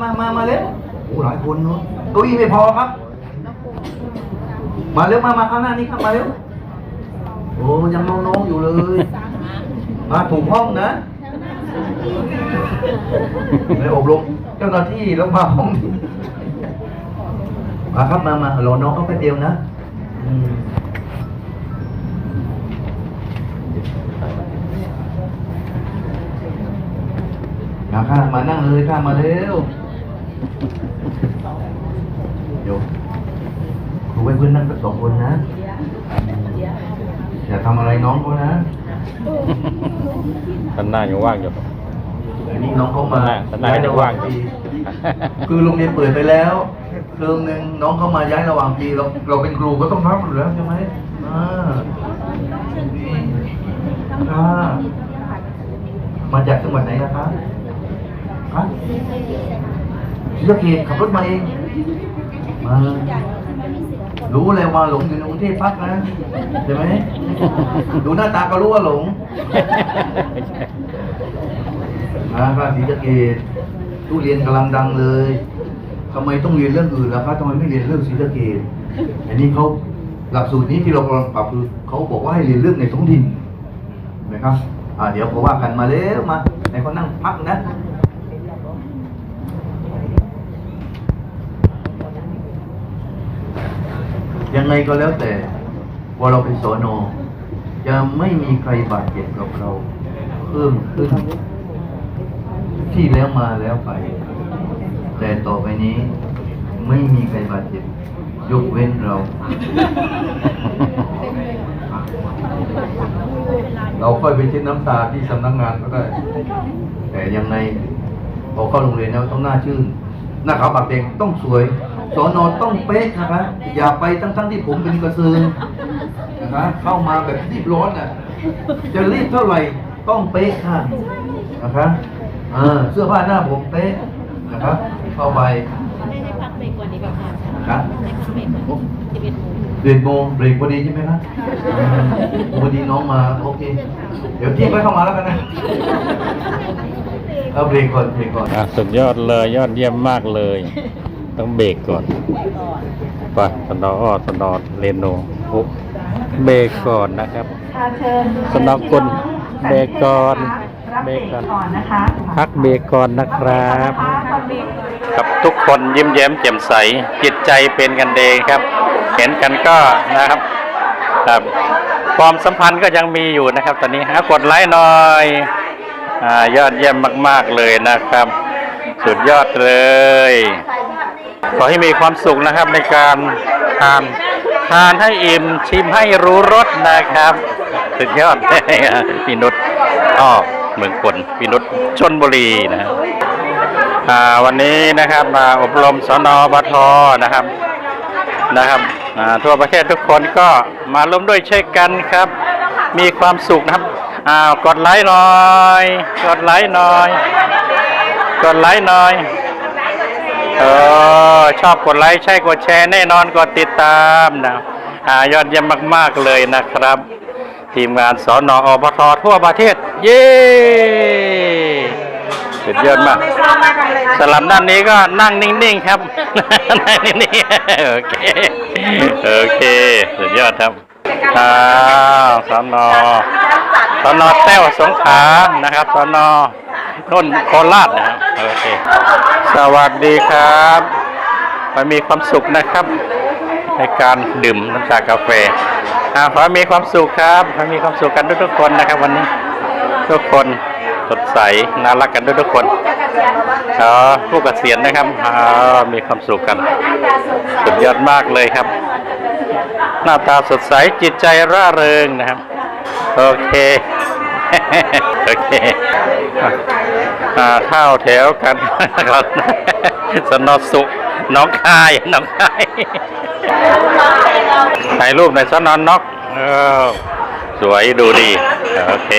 มามามาเร็วโอ้หลายคนเนาะเก้าอี้ไม่พอครับ มาเร็วมามาข้างหน้านี้ครับมาเร็วโอ้ยังน้องๆอยู่เลย มาถูกห้องนะไปอบรมเจ้าหน้าที่แล้วมาห้องมาครับมามารอน้องเขาแป๊บเดียวนะมมาข้ามานั่งเลยข้ามาเร็ว เดี๋ยวครูไว้เพื่อนนั่งกับสองคนนะ อย่าทำอะไรน้องเขานะท่านหน้ายังว่างอยู่ อันนี้น้องเขามาท่านหน้าก็ยังว่างอยู่ คือโรงเรียนเปิดไปแล้วเทอมหนึ่งน้องเขามาย้ายระหว่างปีเราเราเป็นครูก็ต้องรับอยู่แล้วใช่ไหมอ่าค่ะมาจากจังหวัดไหนนะครับฮะ ศรีสะเกษขับรถมาเองมารู้เลยว่าหลงอยู่ในกรุงเทพพักนะใช่ไหมดูหน้าตาก็รู้ว่าหลงอ่าครับศรีสะเกดตู้เรียนกำลังดังเลยทำไมต้องเรียนเรื่องอื่นล่ะครับทำไมไม่เรียนเรื่องศรีสะเกดอันนี้เขาหลักสูตรนี้ที่เรากำลังปรับคือเขาบอกว่าให้เรียนเรื่องในท้องถิ่นเห็นะครับอ่าเดี๋ยวก็ว่ากันมาเร็วมาไหนเขานั่งพักนะ ยังไงก็แล้วแต่ว่าเราเป็นสอนอจะไม่มีใครบาดเจ็บกับเรา เพิ่มขึ้น ที่แล้วมาแล้วไป แต่ต่อไปนี้ ไม่มีใครบาดเจ็บ ยกเว้นเรา เราค่อยไปเช็ดน้ำตาที่สำนักงานก็ได้ แต่ยังไงพอเข้าโรงเรียนแล้วต้องหน้าชื่น หน้าขาวปากแดงต้องสวย สอนอต้องเป๊ะนะครับอย่าไปทั้งๆที่ผมเป็นกระเซือนะครับเข้ามาแบบรีบร้อนอะจะรีบเท่าไหร่ต้องเป๊ะค่ะนะครับเออเสื้อผ้าหน้าผมเป๊ะนะครับ เข้าไปได้ได้พักเบรกกว่านี้แบบค่ะนะครับได้พักเบรกกว่าสิบเอ็ดโมงเรียนโมงเบรกพอดีใช่ไหมครับอืมพอดีน้องมาโอเค เดี๋ยวที่ไปเข้ามาแล้วกันนะเอาเบรกก่อนเบรกก่อนอะสุดยอดเลยยอดเยี่ยมมากเลย ต้องเบรกก่อนไปสนออ้อสนอเรโนโอ้เบรกก่อนนะครับค่ะเชิญสำหรับคนเบรกก่อนรับเบรกก่อนนะคะพักเบรกก่อนนะครับพักเบรกครับทุกคนยิ้มแย้มแจ่มใสจิตใจเป็นกันเองครับ เห็นกันก็นะครับครับความสัมพันธ์ก็ยังมีอยู่นะครับ ตอนนี้ฮะกดไลค์หน่อยอ่ายอดเยี่ยมมาก ๆ เลยนะครับ สุดยอดเลย ขอให้มีความสุขนะครับในการทานทานให้อิ่มชิมให้รู้รสนะครับสุดยอดพี่นุชอ้อเมืองคนพี่นุชชนบุรีนะครับวันนี้นะครับมาอบรมสนอบทนะครับนะครับทั่วประเทศทุกคนก็มาร่วมด้วยเช่วยกันครับ มีความสุขนะครับอ่าวกดไลค์หน่อย กดไลค์หน่อย กดไลค์หน่อย เออชอบกดไลค์ใช่กดแชร์แน่นอนกดติดตามนะอ่ายอดเยี่ยมมาก ๆ เลยนะครับ ทีมงานสอนออบททั่วประเทศ เย้สุดยอดมาก สลับด้านนี้ก็นั่งนิ่ง ๆ ครับนั่งนิ่งๆโอเคโอเคสุดยอดครับอ้าวสอนอสอนอแต้วสงขลานะครับสอนอ นุ่นโคราชนะครับโอเค สวัสดีครับมันมีความสุขนะครับ ในการดื่มน้ำชากาแฟอ่าขอให้มีความสุขครับขอให้มีความสุขกันทุกๆคนนะครับ วันนี้ทุกคนสดใสน่ารักกันทุกๆคนอ๋อผู้เกษียณนะครับอ๋อมีความสุขกัน สุดยอดมากเลยครับ หน้าตาสดใสจิตใจร่าเริงนะครับ โอเค โอเค อ่าเข้าวแถวกันก่อนสนอสุน้องคายน้องคายถ่ายรูปในสนอนนอกเออสวยดูดีโอเค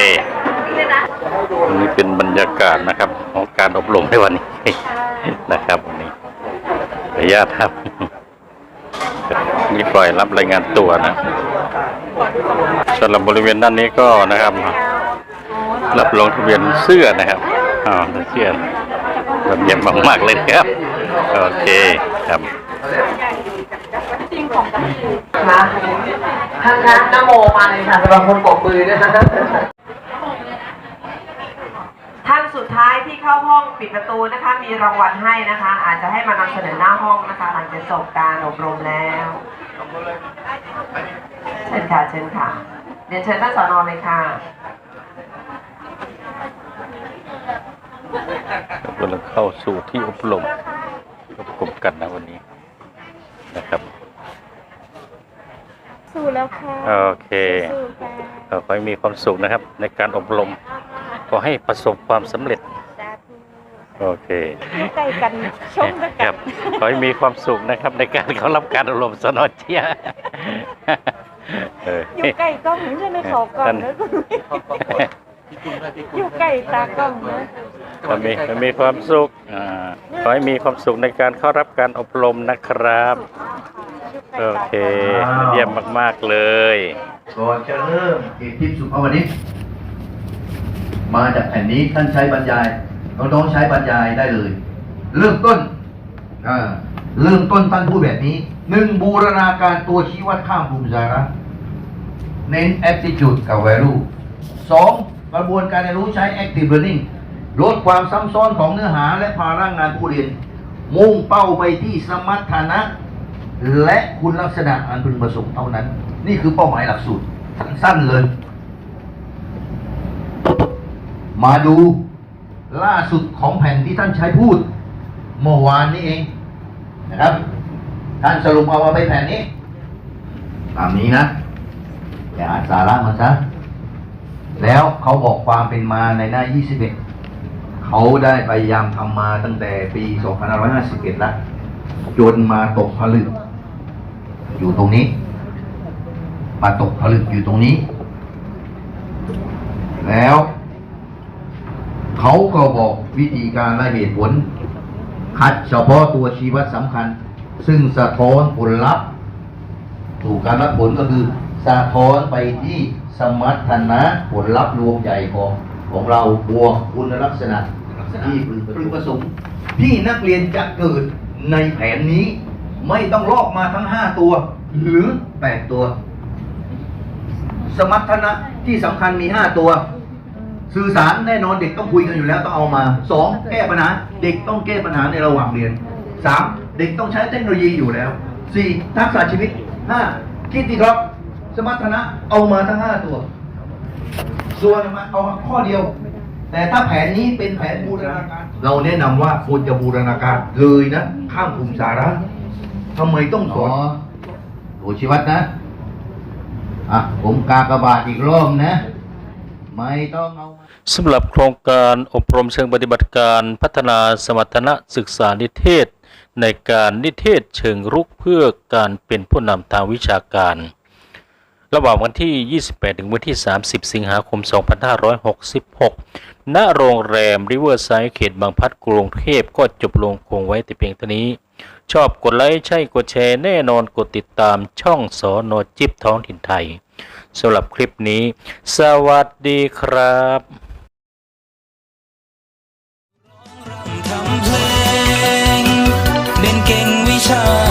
นี่เป็นบรรยากาศนะครับ ของการอบรมในวันนี้นะครับวันนี้ขออนุญาตครับนี่ปล่อยรับรายงานตัวนะสำหรับบริเวณด้านนี้ก็นะครับ รับลงทะเบียนเสื้อนะครับ อ๋อเสื้อแบบเยี่ยมมากๆเลยครับ โอเคครับนะท่านคะนโมมาเลยค่ะสำหรับคนปรบมือด้วยนะท่านสุดท้ายที่เข้าห้องปิดประตูนะคะ มีรางวัลให้นะคะ อาจจะให้มานำเสนอหน้าห้องนะคะ หลังจากจบการอบรมแล้วเชิญค่ะเชิญค่ะเรียนเชิญท่านสอนอเลยค่ะ กำลังเข้าสู่ที่อบรมประกบกันนะวันนี้นะครับสู้แล้วค่ะโอเคสู้ค่ะขอให้มีความสุขนะครับ ในการอบรมขอให้ประสบความสำเร็จสาธุโอเคอยู่ใกล้กันชมกันครับขอให้มีความสุขนะครับ ในการเข้ารับการอบรมสนอเชียเอออยู่ใกล้กล้องนี่ใช่ไหมขอกล้องนะคุณอยู่ใกล้ตากล้องนะ มันมีมันมีความสุขอ่าขอให้มีความสุขในการเข้ารับการอบรมนะครับ โอเค เยี่ยมมาก ๆ เลย ก่อนจะเริ่มเอกทิพย์สุภาวนิชมาจากแผ่นนี้ท่านใช้บรรยายน้องๆใช้บรรยายได้เลย เริ่มต้นอ่าเริ่มต้นท่านพูดแบบนี้หนึ่งบูรณาการตัวชี้วัดข้ามภูมิสาระเน้น aptitude กับ value สองกระบวนการเรียนรู้ใช้ active learning ลดความซ้ำซ้อนของเนื้อหาและภาระงานผู้เรียน มุ่งเป้าไปที่สมรรถนะ และคุณลักษณะอันพึงประสงค์เท่านั้น นี่คือเป้าหมายหลักสูตรสั้นๆเลย มาดูล่าสุดของแผ่นที่ท่านใช้พูดเมื่อวานนี้เองนะครับ ท่านสรุปเอามาเป็นแผ่นนี้ ตามนี้นะ อย่าอ่านสาระมันซะแล้วเขาบอกความเป็นมาในหน้า 21 เขาได้พยายามทำมาตั้งแต่ปี 2551 แล้ว จนมาตกผลึก อยู่ตรงนี้ มาตกผลึกอยู่ตรงนี้ แล้วเขาก็บอกวิธีการและเหตุผล คัดเฉพาะตัวชีวัดสำคัญ ซึ่งสะท้อนผลลัพธ์ถูกการวัดผลก็คือสะท้อนไปที่สมรรถนะผลลัพธ์รวมใหญ่ของของเราบวกคุณลักษณะ ที่พึงประสงค์ที่นักเรียนจะเกิดในแผนนี้ ไม่ต้องลอกมาทั้งห้าตัว หรือแปดตัว สมรรถนะที่สำคัญมีห้าตัว สื่อสารแน่นอนเด็กต้องคุยกันอยู่แล้วต้องเอามาสองแก้ปัญหา เด็กต้องแก้ปัญหาในระหว่างเรียนสามเด็กต้องใช้เทคโนโลยีอยู่แล้วสี่ทักษะชีวิตห้าคิดดีครับ สมรรถนะเอามาทั้งห้าตัว ส่วนมาเอาข้อเดียว แต่ถ้าแผนนี้เป็นแผนบูรณาการ เราแนะนำว่าควรจะบูรณาการเลยนะ ข้ามกลุ่มสาระทำไมต้องสอนโอชีวัตนะ อะ ผมกากบาทอีกรอบนะ ไม่ต้องเอามาสำหรับโครงการอบรมเชิงปฏิบัติการพัฒนาสมรรถนะศึกษานิเทศ ในการนิเทศเชิงรุกเพื่อการเป็นผู้นำทางวิชาการ ระหว่างวันที่ 28 ถึงวันที่ 30 สิงหาคม 2566 ณ โรงแรมริเวอร์ไซด์เขตบางพัดกรุงเทพก็จบลงคงไว้แต่เพียงเท่านี้ ชอบกดไลค์ใช่กดแชร์แน่นอนกดติดตามช่องสอนอจิบท้องถิ่นไทยสำหรับคลิปนี้ สวัสดีครับทำเพลงเด่นเก่งวิชา